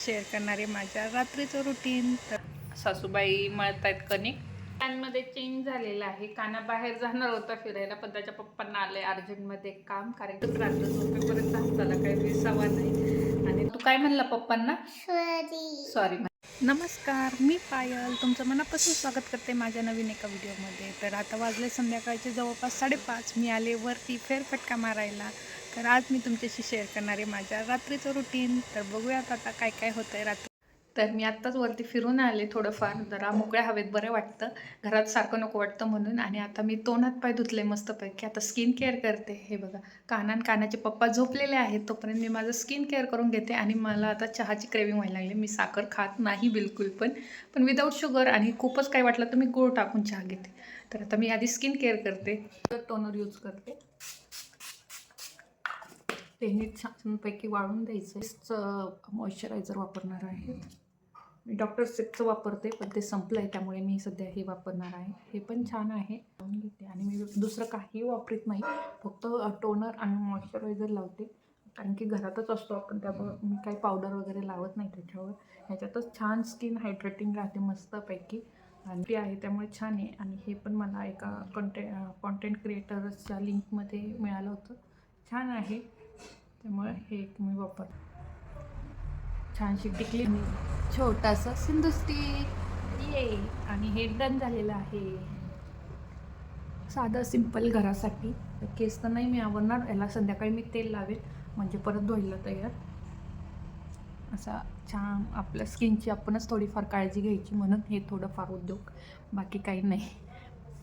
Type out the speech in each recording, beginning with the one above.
Share करणारे माझ्या रात्रीचं रुटीन तर सासूबाई मळत आहेत कणिक. त्यांमध्ये चेंज झालेला आहे. काना बाहेर जाणार होता फिरायला पण त्याच्या पप्पांना आले अर्जंटमध्ये काम. कारण रात्र झोपेपर्यंत हाताला काही विसावा नाही. आणि तू काय म्हणला पप्पांना? सॉरी नमस्कार मी पायल. तुमचं मनापासून स्वागत करते माझ्या नवीन एका व्हिडिओमध्ये. तर आता वाजले संध्याकाळचे जवळपास साडेपाच. मी आले वरती फेरफटका मारायला. तर आज मी तुमच्याशी शेअर करणार आहे माझ्या रात्रीचं रुटीन तर बघूयात आता काय काय होतं आहे रात्री. तर मी आत्ताच वरती फिरून आले थोडंफार. जरा मोकळ्या हवेत बरं वाटतं. घरात सारखं नको वाटतं म्हणून. आणि आता मी तोंड हात पाय धुतले मस्तपैकी. आता स्किन केअर करते. हे बघा. कानान कानाचे पप्पा झोपलेले आहेत. तोपर्यंत मी माझं स्किन केअर करून घेते. आणि मला आता चहाची क्रेविंग व्हायला लागली. मी साखर खात नाही बिलकुल पण. पण विदाऊट शुगर आणि खूपच काय वाटलं तर मी गूळ टाकून चहा घेते. तर आता मी आधी स्किन केअर करते. टोनर यूज करते. ते छानपैकी वाळून द्यायचं मॉइश्चरायझर वापरणार आहे. मी डॉक्टर सेटचं वापरते पण ते संपलं आहे त्यामुळे मी सध्या हे वापरणार आहे. हे पण छान आहे. लावून घेते. आणि मी दुसरं काही वापरत नाही. फक्त टोनर आणि मॉइश्चरायझर लावते. कारण की घरातच असतो आपण त्यामुळे मी काही पावडर वगैरे लावत नाही त्याच्यावर. ह्याच्यातच छान स्किन हायड्रेटिंग राहते मस्तपैकी. आणि ते आहे त्यामुळे छान आहे. आणि हे पण मला एका कंटे कॉन्टेंट क्रिएटर्सच्या लिंकमध्ये मिळालं होतं. छान आहे. त्यामुळे हे एक मी वापर छानशी टिकली. मी छोटासा सिंधू स्टिक ये. आणि हे डन झालेलं आहे. साधं सिंपल घरासाठी. केस तर नाही मी आवडणार याला संध्याकाळी मी तेल लावेल. म्हणजे परत धुवायला तयार. असा छान आपल्या स्किनची आपणच थोडीफार काळजी घ्यायची म्हणून हे थोडंफार उद्योग. बाकी काही नाही.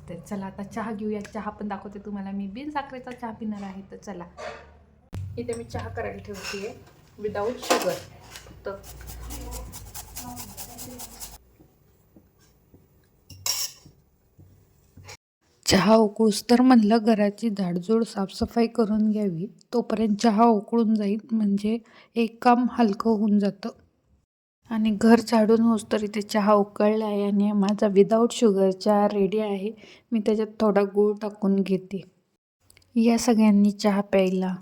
तर चला आता चहा घेऊया. चहा पण दाखवते तुम्हाला. मी बिन साखरेचा चहा पिणार आहे. तर चला. इथे मी चहा करायला ठेवते आहे विदाऊट शुगर फक्त चहा उकळूस तर म्हणलं घराची झाडझूड साफसफाई करून घ्यावी. तोपर्यंत चहा उकळून जाईल म्हणजे एक काम हलकं होऊन जातं. आणि घर झाडून होस तर इथे चहा उकळला आहे आणि माझा विदाऊट शुगर चहा रेडी आहे. मी त्याच्यात थोडा गूळ टाकून घेते. या सगळ्यांनी चहा प्यायला.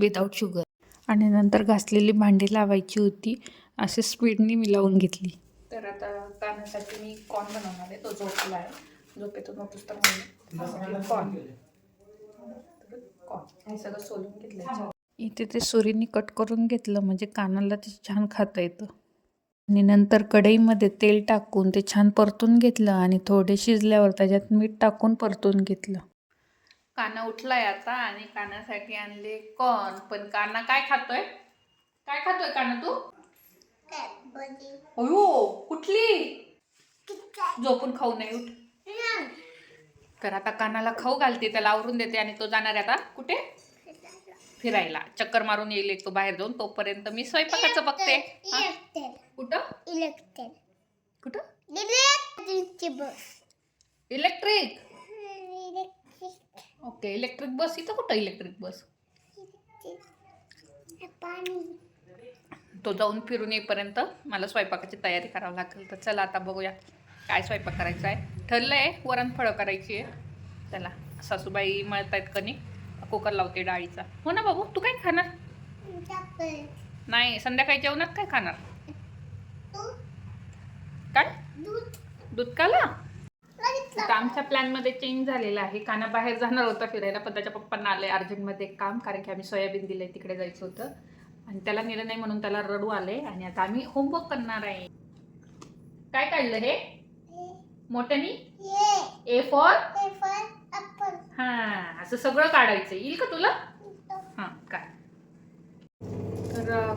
विदाऊट शुगर आणि नंतर घासलेली भांडी लावायची होती. असे स्पीडनी मी लावून घेतली. तर आता कानासाठी मी कॉर्न बनवणार आहे. तो झोपला आहे. झोपेतून उठूस तर कॉर्न कॉर्न हे सगळं सोलून घेतलं इथे ते सुरीने कट करून घेतलं. म्हणजे कानाला ते छान खाता येतं. आणि नंतर कढईमध्ये तेल टाकून ते छान परतून घेतलं. आणि थोडे शिजल्यावर त्याच्यात मीठ टाकून परतून घेतलं. काना उठलाय आता आणि कानासाठी आणले कॉर्न पण काना काय खातोय? काय खातोय काना तू? अयो कुठली? झोपून खाऊ नाही उठ. तर आता कानाला खाऊ घालते त्याला आवरून देते आणि तो जाणार आहे आता. कुठे? फिरायला. चक्कर मारून येईल एक तो बाहेर जाऊन तोपर्यंत मी स्वयंपाकाचं बघते? कुठं? इलेक्ट्रिक. कुठं? इलेक्ट्रिक. ओके इलेक्ट्रिक बस इथं कुठं इलेक्ट्रिक बस? तो जाऊन फिरून येईपर्यंत मला स्वयंपाकाची तयारी करावी लागेल. तर चला आता बघूया काय स्वयंपाक करायचा आहे. ठरलं आहे वरण फळं करायची आहे. चला सासूबाई मळत आहेत कणिक कुकर लावते डाळीचा. हो ना बाबू तू काय खाणार? नाही संध्याकाळी जेवणात काय खाणार? काय? दूध. दूध काला आता आमच्या प्लॅनमध्ये चेंज झालेला आहे. काना बाहेर जाणार होता फिरायला पण त्याच्या पप्पांना आले अर्जंटमध्ये एक काम कारण की आम्ही सोयाबीन दिले तिकडे जायचं होतं. आणि त्याला नाही म्हणून त्याला रडू आले आणि आता आम्ही होमवर्क करणार आहे. काय काढलं हे मोठ्यानी ए. फॉर हा असं सगळं काढायचं येईल का तुला?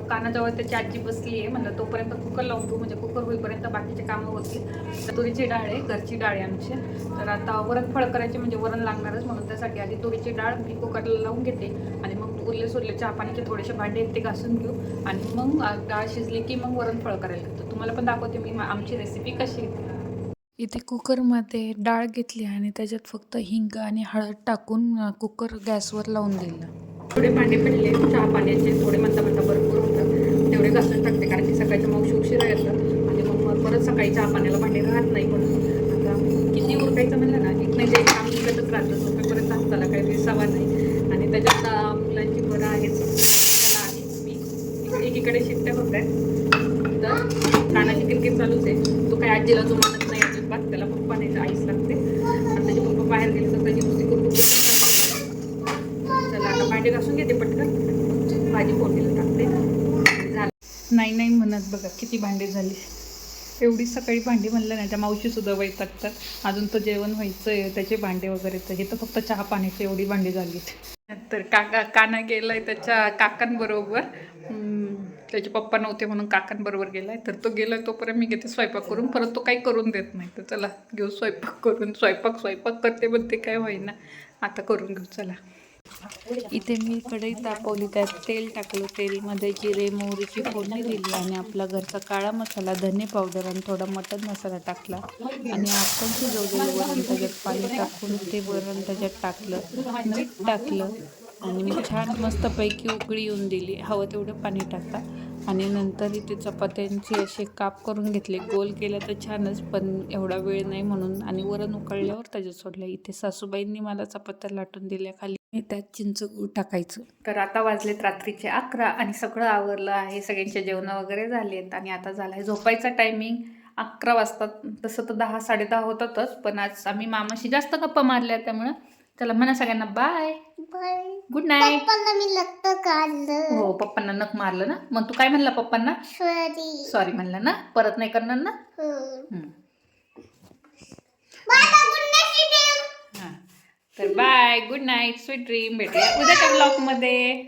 कानाजवळ त्याची आजी बसली आहे. म्हणलं तोपर्यंत कुकर लावून तू म्हणजे कुकर होईपर्यंत बाकीचे कामं होतील. तर तुरीची डाळ आहे घरची डाळ आहे आमची. तर आता वरण फळ करायचे म्हणजे वरण लागणारच. म्हणून त्यासाठी आधी तुरीची डाळ मी कुकरला लावून घेते. आणि मग उरले सुरले चहा पाण्याचे थोडेसे भांडे आहेत ते घासून घेऊ. आणि मग डाळ शिजली की मग वरण फळ करायला तर तुम्हाला पण दाखवते मी मा- आमची रेसिपी कशी आहे इथे कुकरमध्ये डाळ घेतली आणि त्याच्यात फक्त हिंग आणि हळद टाकून कुकर गॅसवर लावून दिलं. थोडे भांडे पडले चहा पाण्याचे थोडे म्हणता म्हणता भरपूर होतं तेवढे घासून टाकते कारण की सकाळच्या मग उशिरा येतं. आणि मग परत सकाळी चहा पाण्याला भांडे राहत नाही म्हणून. आता किती उरकायचं म्हणलं ना एक नाही ते एक काम निघतच राहतं. झोपेपर्यंत हाताला काही विसावा नाही. आणि त्याच्यात मुलांची बरं आहेच त्याला आहे. मी इकडे- एकीकडे शिट्ट्या होत आहेत कानाची किरकिर चालूच आहे. तो काय आजीला जो मानत नाही अजिबात त्याला पप्पा नाही तर आईच लागते आणि त्याचे पप्पा बाहेर गेले तर त्याची नुसती करून चला आता भांडी घासून घेते पटकन भाजी फोडणीला टाकते झालं नाही नाही म्हणत बघा किती भांडी झाली. एवढी सकाळी भांडी म्हणलं नाही त्या मावशीसुद्धा वैतागतात. अजून तर जेवण व्हायचं आहे त्याचे भांडे वगैरे तर. हे तर फक्त चहा पाण्याची एवढी भांडी झाली तर काका काना गेलाय त्याच्या काकांबरोबर. त्याचे पप्पा नव्हते म्हणून काकांबरोबर गेलाय. तर तो गेलाय तोपर्यंत मी घेते स्वयंपाक करून. परत तो काही करून देत नाही. तर चला घेऊ स्वयंपाक करून. स्वयंपाक स्वयंपाक करते पण ते काय होईना. आता करून घेऊ चला. इथे मी कढई तापवली त्यात तेल टाकलं तेलमध्ये जिरे मोहरीची फोडणी दिली आणि आपला घरचा काळा मसाला धने पावडर आणि थोडा मटन मसाला टाकला. आणि आपण शिजवलेलं वरण त्याच्यात पाणी टाकून ते वरण त्याच्यात टाकलं मीठ टाकलं आणि मग छान मस्तपैकी उकळी येऊन दिली. हवं तेवढं पाणी टाका. आणि नंतर इथे चपात्यांचे असे काप करून घेतले. गोल केलं तर छानच पण एवढा वेळ नाही म्हणून. आणि वरण उकळल्यावर त्याच्यात सोडलं. इथे सासूबाईंनी मला चपात्या लाटून दिल्या खाली. मी त्यात चिंच गूळ टाकायचं. तर आता वाजलेत रात्रीचे अकरा आणि सगळं आवरलं आहे सगळ्यांचे जेवणं वगैरे झालेत आणि आता झालं आहे झोपायचा टायमिंग अकरा वाजतात तसं तर दहा साडेदहा होतातच पण आज आम्ही मामाशी जास्त गप्पा मारल्या त्यामुळं. चला म्हणा सगळ्यांना बाय बाय गुड नाईट पप्पाला मी लग्न काढलं. हो पप्पांना नख मारलं ना? मग तू काय म्हणला पप्पांना? सॉरी सॉरी म्हणलं ना? परत नाही करणार ना? हम्म. हां तर bye good night sweet dream भेटूया उद्याच्या ब्लॉगमध्ये.